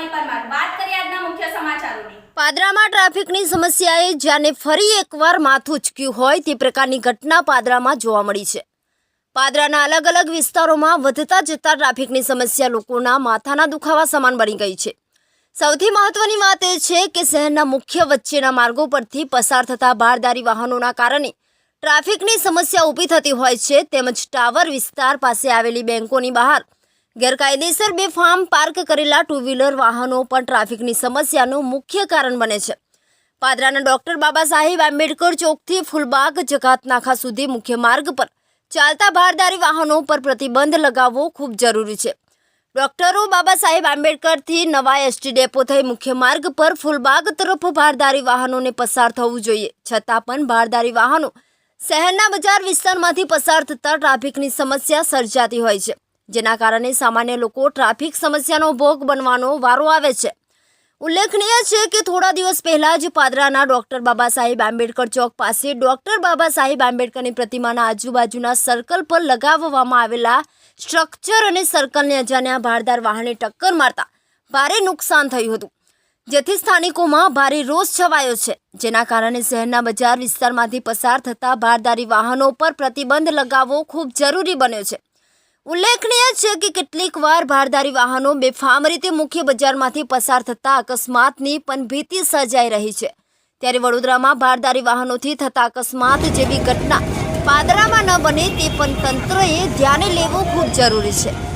રૂપાલી પરમાર વાત કરીએ આજના મુખ્ય સમાચારોની. પાદરામાં ટ્રાફિકની સમસ્યાએ જાને ફરી એકવાર માથું ઉચક્યું હોય તે પ્રકારની ઘટના પાદરામાં જોવા મળી છે. પાદરાના અલગ અલગ વિસ્તારોમાં વધતા જતા ટ્રાફિકની સમસ્યા લોકોના માથાના દુખાવા સમાન બની ગઈ છે. સૌથી મહત્વની વાત એ છે કે શહેરના મુખ્ય વચ્ચેના માર્ગો પરથી પસાર થતા ભારદારી વાહનોના કારણે ટ્રાફિકની સમસ્યા ઊભી થતી હોય છે. તેમજ ટાવર વિસ્તાર પાસે આવેલી બેંકોની બહાર ગેરકાયદેસર બે ફાર્મ પાર્ક કરેલા ટુ વ્હીલર વાહનો પણ ટ્રાફિકની સમસ્યાનું મુખ્ય કારણ બને છે. પાદરાના ડોક્ટર બાબા સાહેબ આંબેડકર ચોકથી ફૂલબાગ, જકાતનાખા સુધી મુખ્ય માર્ગ પર ચાલતા ભારદારી વાહનો પર પ્રતિબંધ લગાવવો ખૂબ જરૂરી છે. ડોક્ટરો બાબા સાહેબ આંબેડકરથી નવા એસટી ડેપો થઈ મુખ્ય માર્ગ પર ફૂલબાગ તરફ ભારદારી વાહનોને પસાર થવું જોઈએ. છતાં પણ ભારદારી વાહનો શહેરના બજાર વિસ્તારમાંથી પસાર થતા ટ્રાફિકની સમસ્યા સર્જાતી હોય છે. જેના કારણે સામાન્ય લોકો ટ્રાફિક સમસ્યાનો ભોગ બનવાનો વારો આવે છે. ઉલ્લેખનીય છે કે થોડા દિવસ પહેલા જ પાદરાના ડોક્ટર બાબા સાહેબ આંબેડકર ચોક પાસે ડોક્ટર બાબા સાહેબ આંબેડકરની પ્રતિમાના આજુબાજુના સર્કલ પર લગાવવામાં આવેલા સ્ટ્રક્ચર અને સર્કલને અજાણ્યા ભારદાર વાહને ટક્કર મારતા ભારે નુકસાન થયું હતું. જેથી સ્થાનિકોમાં ભારે રોષ છવાયો છે, જેના કારણે શહેરના બજાર વિસ્તારમાંથી પસાર થતા ભારદારી વાહનો પર પ્રતિબંધ લગાવવો ખૂબ જરૂરી બન્યો છે. ઉલ્લેખનીય છે કે કેટલીક વાર ભારદારી વાહનો બેફામ રીતે મુખ્ય બજારમાંથી પસાર થતા અકસ્માતની પણ ભીતિ સર્જાઈ રહી છે. ત્યારે વડોદરામાં ભારદારી વાહનોથી થતા અકસ્માત જેવી ઘટના પાદરામાં ન બને તે પણ તંત્રએ ધ્યાને લેવું ખૂબ જરૂરી છે.